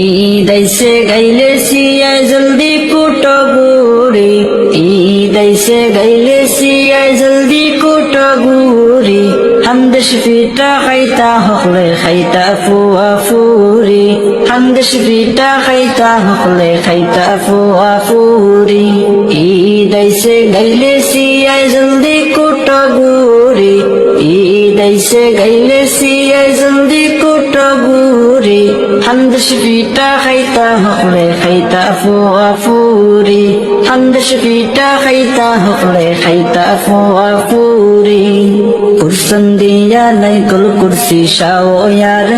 ঈদ আইসে গাইলে সিয়ায় জলদি কুটো গুড়ি। ঈদ আইসে গাইলে সিয়ায় জলদি কুটো গুড়ি। হামদেশ পিঠা খাইতা, হকলে খাইতা ফুয়া ফুরি হামদেশ পিঠা খাইতা, হকলে খাইতা ফুয়া ফুরি ঈদ আইসে গাইলে আইসে গাইলে সিয়ায় জলদি কুটো গুড়ি। হামদেশ পিঠা খাইতা হকলে খাইতা ফুয়া ফুরি হামদেশ পিঠা খাইতা হকলে খাইতা ফুয়া ফুরি দিয়া নাই কল কুরসি শাও ইয়ার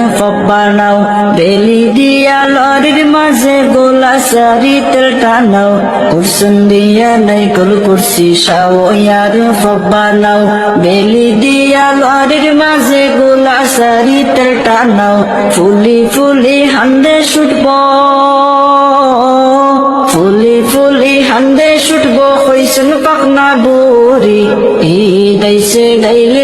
বানাও বেলি দিয়া লরির মাঝে গোলা সারি তেল টানাও। কুরসন দিয়া নাই কল কুরসি শাও ইয়ার বানাও বেলি দিয়া লরির মাঝে গোলা সারি তেল টানাও। ফুলি ফুলি হান্দে ছুটব ফুলি ফুলি হান্দে ছুটব কইসন পাকনা বুড়ি। ঈদ আইসে গাইলে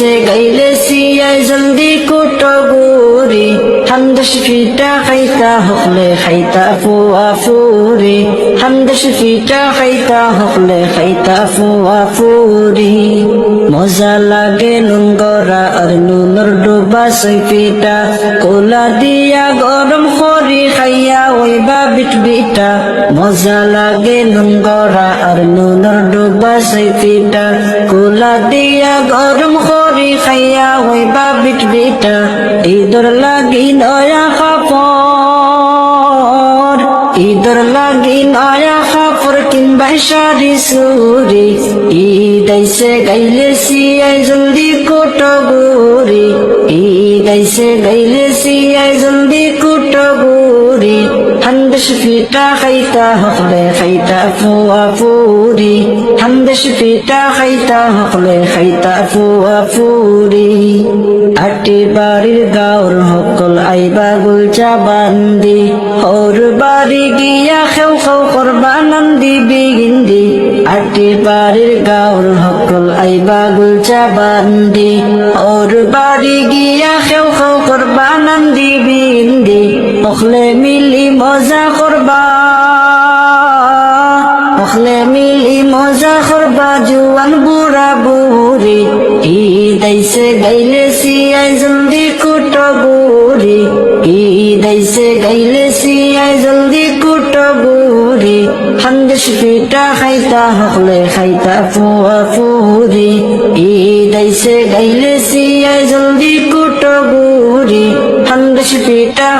আইসে গাইলে সিয়াই জলদি কুটো গুড়ি হামদশ ফিটা খাইতা হকলে খাইতা ফুয়া ফুরি হামদশ ফিটা খাইতা হকলে খাইতা ফুয়া ফুরি মজা লাগে নুনগরা আর নুনর ডুবা সৈপিটা কোলা দিয়া গরম খরি খাইয়া ওইবা বিট বিটা মজা লাগে নুনগরা আর নুনর ডুবা সৈপিটা কোলা দিয়া গরম খরি বিট বিটা ঈদর লাগি নয়া খাপর ঈদর লাগি নয়া খাপড় কিনবা শাড়ি সুরি ঈদ আইসে গাইলে সিয়াই জলদি কোটো গুরি ঈদ আইসে গাইলে সিয়াই জলদি কোটো গুরি হামদেশ পিঠা খাইতা হকলে খাইতা ফুয়া ফুরি। হামদেশ পিঠা খাইতা হকলে খাইতা ফুয়া ফুরি। বাড়ির গাওর হকল আইবা গুলচা বান্দি। ওর বাড়ি গিয়া খেউ খেউ করবা নন্দি বিগিন্দি। আটি বাড়ির গাওর হকল আইবা গুলচা বান্দি। ওর বাড়ি গিয়া খেউ খেউ করবা নন্দি বিগিন্দি। অখলে মিলি মজা করবা অখলে মিলি মজা করবা, জুয়ান বুড়া বুড়ি। ঈদ আইসে গাইলে সিয়াই জলদি কুটো গুড়ি ঈদ আইসে গাইলে সিয়াই জলদি কুটো গুড়ি হামদেশ পিঠা খাইতা, হকলে খাইতা ফুয়া ফুরি ঈদ আইসে গাইলে সিয়াই জলদি কুটো গুড়ি হামদেশ পিঠা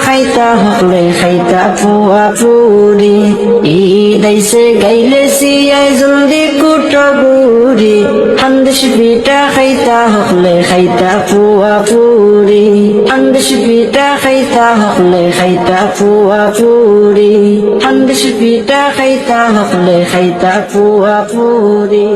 খাইতা ফুয়া ফুরি ঈদ আইসে গাইলে সিয়াই জলদি কুটো গুড়ি। হামদেশ পিঠা খাইতা, হকলে খাইতা ফুয়া ফুরি হামদেশ পিঠা খাইতা, হকলে খাইতা ফুয়া ফুরি হামদেশ পিঠা খাইতা, হকলে খাইতা ফুয়া ফুরি